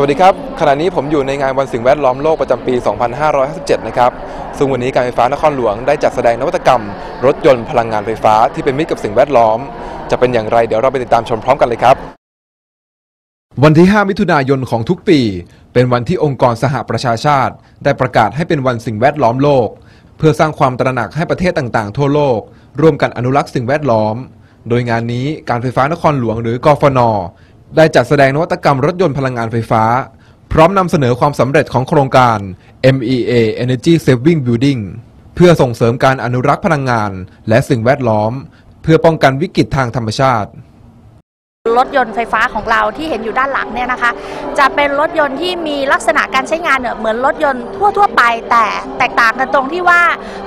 สวัสดีครับ ขณะนี้ผมอยู่ในงานวันสิ่งแวดล้อมโลกประจำปี 2557 นะครับ ซึ่งวันนี้การไฟฟ้านครหลวงได้จัดแสดงนวัตกรรม รถยนต์พลังงานไฟฟ้าที่เป็นมิตรกับสิ่งแวดล้อม จะเป็นอย่างไรเดี๋ยวเราไปติดตามชมพร้อมกันเลยครับ วันที่ 5 มิถุนายนของทุกปี เป็นวันที่องค์กรสหประชาชาติ ได้ประกาศให้เป็นวันสิ่งแวดล้อมโลก เพื่อสร้างความตระหนักให้ประเทศต่างๆ ทั่วโลก ร่วมกันอนุรักษ์สิ่งแวดล้อม โดยงานนี้การไฟฟ้านครหลวงหรือกฟน ได้จัดแสดงนวัตกรรมรถยนต์พลังงานไฟฟ้า พร้อมนำเสนอความสำเร็จของโครงการ MEA Energy Saving Building เพื่อส่งเสริมการอนุรักษ์พลังงาน และสิ่งแวดล้อม เพื่อป้องกันวิกฤตทางธรรมชาติ รถยนต์ไฟฟ้าของเราที่เห็นอยู่ด้านหลังเนี่ยนะคะ จะเป็นรถยนต์ที่มีลักษณะการใช้งานเนี่ยเหมือนรถยนต์ทั่ว ๆ ไป แต่แตกต่างกันตรงที่ว่า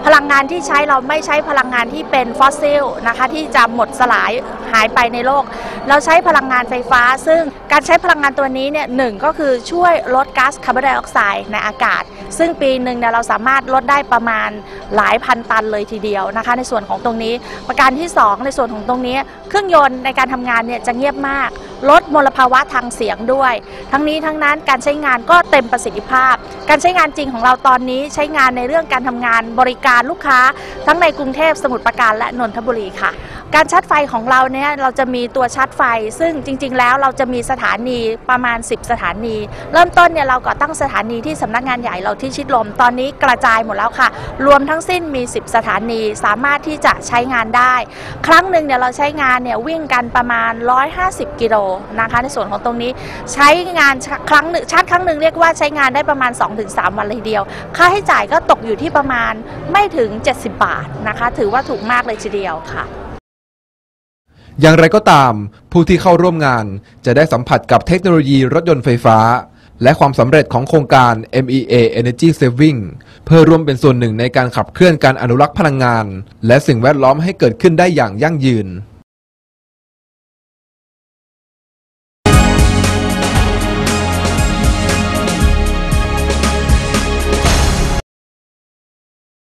พลังงานที่ใช้เราไม่ใช้พลังงานที่เป็นฟอสซิลนะคะที่จะหมดสลายหายไปในโลก เราใช้พลังงานไฟฟ้า ซึ่งการใช้พลังงานตัวนี้เนี่ยหนึ่งก็คือช่วยลดก๊าซคาร์บอนไดออกไซด์ในอากาศ ซึ่งปีหนึ่งเนี่ยเราสามารถลดได้ประมาณหลายพันตันเลยทีเดียวนะคะ ในส่วนของตรงนี้ ประการที่ 2 ในส่วนของตรงนี้ เครื่องยนต์ในการทำงานเนี่ยจะเงียบมาก ลดมลภาวะทางเสียงด้วย ทั้งนี้ทั้งนั้นการใช้งานก็เต็มประสิทธิภาพ การใช้งานจริงของเราตอนนี้ใช้งานในเรื่องการทำงานบริการลูกค้า ทั้งในกรุงเทพสมุทรปราการและนนทบุรีค่ะ การชาร์จไฟของเราเนี่ยเราจะมีตัวชาร์จไฟ ซึ่งจริง ๆ แล้วเราจะมีสถานีประมาณ 10 สถานี เริ่มต้นเนี่ยเราก่อตั้งสถานีที่สำนักงานใหญ่เราที่ชิดลม ตอนนี้กระจายหมดแล้วค่ะ รวมทั้งสิ้นมี 10 สถานีสามารถที่จะใช้งานได้ ครั้งหนึ่งเนี่ยเราใช้งานเนี่ยวิ่งกันประมาณ 150 กิโลนะคะในส่วนของตรงนี้ใช้งานครั้งหนึ่งชาร์จครั้งหนึ่งเรียกว่าใช้งานได้ประมาณ 2-3 วันเลยเดียว ค่าใช้จ่ายก็ตกอยู่ที่ประมาณไม่ถึง 70 บาทนะคะ ถือว่าถูกมากเลยทีเดียวค่ะ อย่างไรก็ตาม ผู้ที่เข้าร่วมงานจะได้สัมผัสกับเทคโนโลยีรถยนต์ไฟฟ้า และความสำเร็จของโครงการ MEA Energy Saving เพื่อร่วมเป็นส่วนหนึ่งในการขับเคลื่อนการอนุรักษ์พลังงาน และสิ่งแวดล้อมให้เกิดขึ้นได้อย่างยั่งยืน